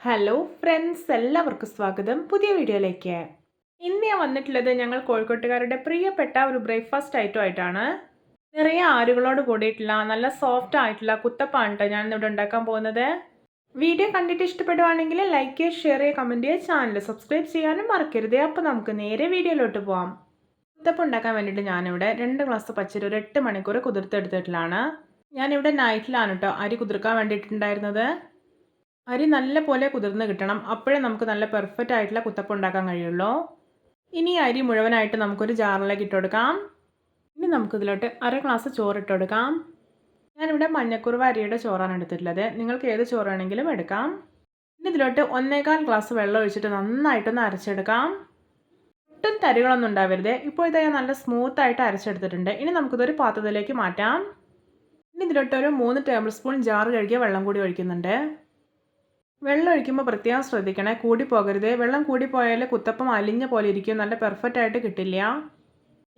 Hello friends എല്ലാവർക്കും സ്വാഗതം. പുതിയ വീഡിയോയിലേക്ക്. ഇന്ന് ഞാൻ വന്നിട്ടുള്ളത് ഞങ്ങൾ കോഴിക്കോട്ടുകാരുടെ പ്രിയപ്പെട്ട ഒരു ബ്രേക്ക്ഫാസ്റ്റ് ഐറ്റം ആയിട്ടാണ്. നിറയെ ആരുകളോട് കൂടിയിട്ടുള്ള നല്ല സോഫ്റ്റ് ആയിട്ടുള്ള കുത്തപ്പാണ് ഞാൻ ഇവിടെ ഉണ്ടാക്കാൻ പോകുന്നത്. വീഡിയോ കണ്ടിട്ട് ഇഷ്ടപ്പെടുവാണെങ്കിൽ ലൈക്ക് ചെയ്യുക ഷെയർ ചെയ്യുക കമന്റ് ചെയ്യുക ചാനൽ സബ്സ്ക്രൈബ് ചെയ്യാനും മറക്കരുത്. അപ്പോൾ നമുക്ക് നേരെ വീഡിയോയിലോട്ട് പോവാം. കുത്തപ്പം ഉണ്ടാക്കാൻ വേണ്ടിയിട്ട് ഞാനിവിടെ രണ്ട് ഗ്ലാസ് പച്ചരി ഒരു എട്ട് മണിക്കൂർ കുതിർത്തെടുത്തിട്ടുള്ളതാണ്. ഞാനിവിടെ നൈറ്റിലാണ് കേട്ടോ അരി കുതിർക്കാൻ വേണ്ടിയിട്ടുണ്ടായിരുന്നത്. അരി നല്ല പോലെ കുതിർന്ന് കിട്ടണം. അപ്പോഴേ നമുക്ക് നല്ല പെർഫെക്റ്റ് ആയിട്ടുള്ള കുത്തപ്പം ഉണ്ടാക്കാൻ കഴിയുള്ളൂ. ഇനി അരി മുഴുവനായിട്ട് നമുക്കൊരു ജാറിലേക്ക് ഇട്ട് കൊടുക്കാം. ഇനി നമുക്കിതിലോട്ട് അര ഗ്ലാസ് ചോറ് ഇട്ട് കൊടുക്കാം. ഞാനിവിടെ മഞ്ഞക്കുറുവ അരിയുടെ ചോറാണ് എടുത്തിട്ടുള്ളത്. നിങ്ങൾക്ക് ഏത് ചോറ് വേണമെങ്കിലും എടുക്കാം. ഇനി ഇതിലോട്ട് ഒന്നേകാൽ ഗ്ലാസ് വെള്ളം ഒഴിച്ചിട്ട് നന്നായിട്ടൊന്ന് അരച്ചെടുക്കാം. ഒട്ടും തരികളൊന്നും ഉണ്ടാവരുത്. ഇപ്പോൾ ഇതാ നല്ല സ്മൂത്ത് ആയിട്ട് അരച്ചെടുത്തിട്ടുണ്ട്. ഇനി നമുക്കിതൊരു പാത്രത്തിലേക്ക് മാറ്റാം. ഇനി ഇതിലോട്ട് ഒരു മൂന്ന് ടേബിൾ സ്പൂൺ ജാറ് കഴുകിയ വെള്ളം കൂടി ഒഴിക്കുന്നുണ്ട്. വെള്ളം ഒഴിക്കുമ്പോൾ പ്രത്യേകം ശ്രദ്ധിക്കണേ. കൂടി പോകരുത് വെള്ളം കൂടി പോയാൽ കുത്തപ്പം അലിഞ്ഞ പോലെ ഇരിക്കും. നല്ല പെർഫെക്റ്റ് ആയിട്ട് കിട്ടില്ല.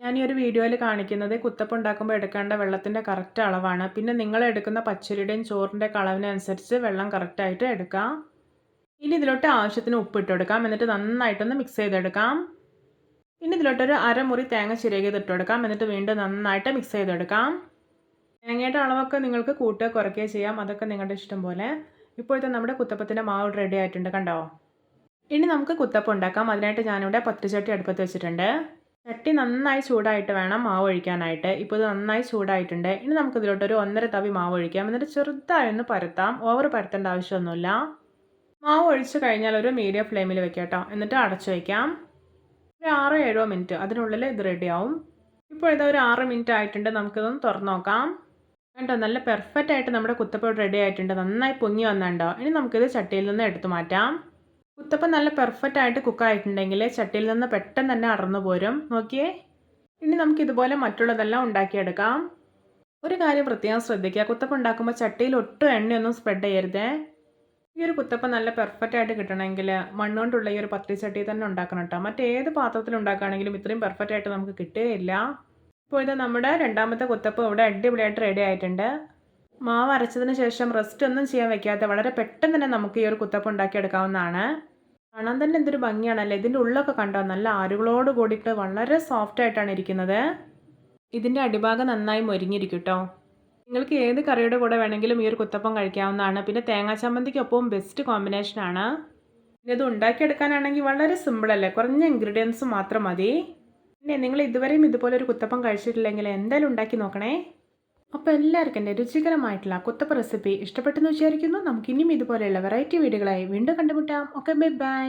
ഞാൻ ഈ ഒരു വീഡിയോയിൽ കാണിക്കുന്നത് കുത്തപ്പം ഉണ്ടാക്കുമ്പോൾ എടുക്കേണ്ട വെള്ളത്തിന്റെ കറക്റ്റ് അളവാണ്. പിന്നെ നിങ്ങൾ എടുക്കുന്ന പച്ചരിയുടെയും ചോറിന്റെ അളവിനനുസരിച്ച് വെള്ളം കറക്റ്റായിട്ട് എടുക്കാം. ഇനി ഇതിലോട്ട് ആവശ്യത്തിന് ഉപ്പ് ഇട്ട് കൊടുക്കാം. എന്നിട്ട് നന്നായിട്ടൊന്ന് മിക്സ് ചെയ്തെടുക്കാം. ഇനി ഇതിലോട്ടൊരു അരമുറി തേങ്ങ ചിരകിയത് ഇട്ട് എന്നിട്ട് വീണ്ടും നന്നായിട്ട് മിക്സ് ചെയ്തെടുക്കാം. തേങ്ങയുടെ അളവൊക്കെ നിങ്ങൾക്ക് കൂട്ടുക കുറയ്ക്കുകയോ ചെയ്യാം. അതൊക്കെ നിങ്ങളുടെ ഇഷ്ടം പോലെ. ഇപ്പോഴത്തെ നമ്മുടെ കുത്തപ്പത്തിന്റെ മാവ് റെഡി ആയിട്ടുണ്ട് കണ്ടോ? ഇനി നമുക്ക് കുത്തപ്പം ഉണ്ടാക്കാം. അതിനായിട്ട് ഞാനിവിടെ പത്തുചട്ടി അടുപ്പത്ത് വെച്ചിട്ടുണ്ട്. ചട്ടി നന്നായി ചൂടായിട്ട് വേണം മാവ് ഒഴിക്കാനായിട്ട്. ഇപ്പോൾ ഇത് നന്നായി ചൂടായിട്ടുണ്ട്. ഇനി നമുക്ക് ഇതിലോട്ടൊരു ഒന്നര തവി മാവ് ഒഴിക്കാം. എന്നിട്ട് ചെറുതായി ഒന്ന് പരത്താം. ഓവർ പരത്തേണ്ട ആവശ്യമൊന്നുമില്ല. മാവ് ഒഴിച്ച് കഴിഞ്ഞാൽ ഒരു മീഡിയം ഫ്ലെയിമിൽ വെക്കാം എന്നിട്ട് അടച്ചു വയ്ക്കാം ഒരു ആറോ ഏഴോ മിനിറ്റ് അതിനുള്ളിൽ ഇത് റെഡിയാവും ഇപ്പോൾ ഇതാ ഒരു ആറ് മിനിറ്റ് ആയിട്ടുണ്ട്. നമുക്കിതൊന്ന് തുറന്നു നോക്കാം. കണ്ടോ നല്ല പെർഫെക്റ്റ് ആയിട്ട് നമ്മുടെ കുത്തപ്പം റെഡി ആയിട്ടുണ്ട്. നന്നായി പൊങ്ങി വന്നുണ്ടോ ഇനി നമുക്കിത് ചട്ടിയിൽ നിന്ന് എടുത്തു മാറ്റാം. കുത്തപ്പം നല്ല പെർഫെക്റ്റ് ആയിട്ട് കുക്കായിട്ടുണ്ടെങ്കിൽ ചട്ടിയിൽ നിന്ന് പെട്ടെന്ന് തന്നെ അടർന്നു പോരും. നോക്കിയേ. ഇനി നമുക്ക് ഇതുപോലെ മറ്റുള്ളതെല്ലാം ഉണ്ടാക്കിയെടുക്കാം. ഒരു കാര്യം പ്രത്യേകം ശ്രദ്ധിക്കുക. കുത്തപ്പം ഉണ്ടാക്കുമ്പോൾ ചട്ടിയിൽ ഒട്ടും എണ്ണയൊന്നും സ്പ്രെഡ് ചെയ്യരുതേ. ഈ ഒരു കുത്തപ്പം നല്ല പെർഫെക്റ്റ് ആയിട്ട് കിട്ടണമെങ്കിൽ മണ്ണുകൊണ്ടുള്ള ഈ ഒരു പത്തി ചട്ടി തന്നെ ഉണ്ടാക്കണം കേട്ടോ. മറ്റേത് പാത്രത്തിൽ ഉണ്ടാക്കുകയാണെങ്കിലും ഇത്രയും പെർഫെക്റ്റ് ആയിട്ട് നമുക്ക് കിട്ടുകയില്ല. ഇപ്പോൾ ഇത് നമ്മുടെ രണ്ടാമത്തെ കുത്തപ്പം ഇവിടെ അടിപൊളിയായിട്ട് റെഡി ആയിട്ടുണ്ട്. മാവ് അരച്ചതിന് ശേഷം റെസ്റ്റ് ഒന്നും ചെയ്യാൻ വെക്കാതെ വളരെ പെട്ടെന്ന് തന്നെ നമുക്ക് ഈ ഒരു കുത്തപ്പം ഉണ്ടാക്കിയെടുക്കാവുന്നതാണ് കാണാൻ തന്നെ എന്തൊരു ഭംഗിയാണല്ലേ? ഇതിന്റെ ഉള്ളൊക്കെ കണ്ടോ? നല്ല ആരുകളോട് കൂടിയിട്ട് വളരെ സോഫ്റ്റ് ആയിട്ടാണ് ഇരിക്കുന്നത്. ഇതിന്റെ അടിഭാഗം നന്നായി മൊരിഞ്ഞിരിക്കും കേട്ടോ നിങ്ങൾക്ക് ഏത് കറിയുടെ കൂടെ വേണമെങ്കിലും ഈ ഒരു കുത്തപ്പം കഴിക്കാവുന്നതാണ്. പിന്നെ തേങ്ങാ ചമ്മന്തിക്കൊപ്പവും ബെസ്റ്റ് കോമ്പിനേഷനാണ് ഇത് ഉണ്ടാക്കിയെടുക്കാനാണെങ്കിൽ വളരെ സിമ്പിളല്ലേ കുറഞ്ഞ ഇൻഗ്രീഡിയൻസ് മാത്രം മതി. പിന്നെ നിങ്ങൾ ഇതുവരെയും ഇതുപോലെ ഒരു കുത്തപ്പം കഴിച്ചിട്ടില്ലെങ്കിൽ എന്തായാലും ഉണ്ടാക്കി നോക്കണേ. അപ്പോൾ എല്ലാവർക്കും എന്റെ രുചികരമായിട്ടുള്ള കുത്തപ്പ റെസിപ്പി ഇഷ്ടപ്പെട്ടെന്ന് വിചാരിക്കുന്നു. നമുക്കിനിയും ഇതുപോലെയുള്ള വെറൈറ്റി വീഡിയോകളായി വീണ്ടും കണ്ടുമുട്ടാം. Okay bye bye